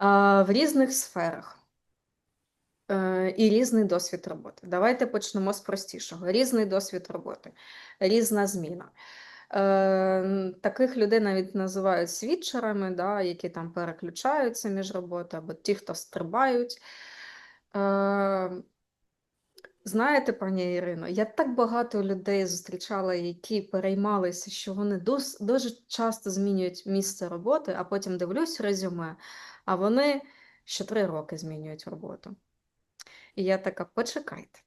В різних сферах е, і різний досвід роботи. Давайте почнемо з простішого. Різний досвід роботи, різна зміна. Е, Таких людей навіть називають свідчерами, да, які там переключаються між роботою, або ті, хто стрибають. Знаєте, пані Ірино, я так багато людей зустрічала, які переймалися, що вони дос- дуже часто змінюють місце роботи, а потім дивлюсь резюме, а вони ще три роки змінюють роботу. І я така, почекайте.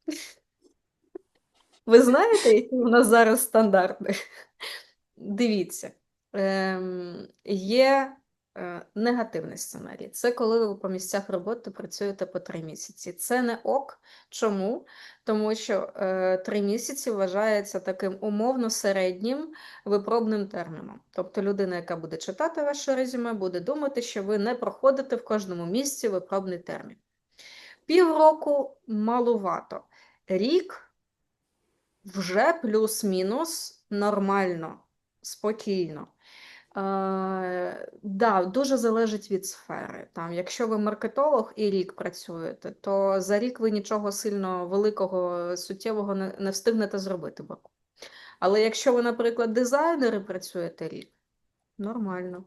Ви знаєте, які у нас зараз стандарти? Дивіться, ем, є негативний сценарій. Це коли ви по місцях роботи працюєте по три місяці. Це не ок. Чому? Тому що е, три місяці вважається таким умовно середнім випробним терміном. Тобто людина, яка буде читати ваше резюме, буде думати, що ви не проходите в кожному місці випробний термін. Півроку малувато. Рік вже плюс-мінус нормально, спокійно. Е, да, дуже залежить від сфери. Там, якщо ви маркетолог і рік працюєте, то за рік ви нічого сильно великого, суттєвого не, не встигнете зробити. Баку. Але якщо ви, наприклад, дизайнери працюєте рік, нормально.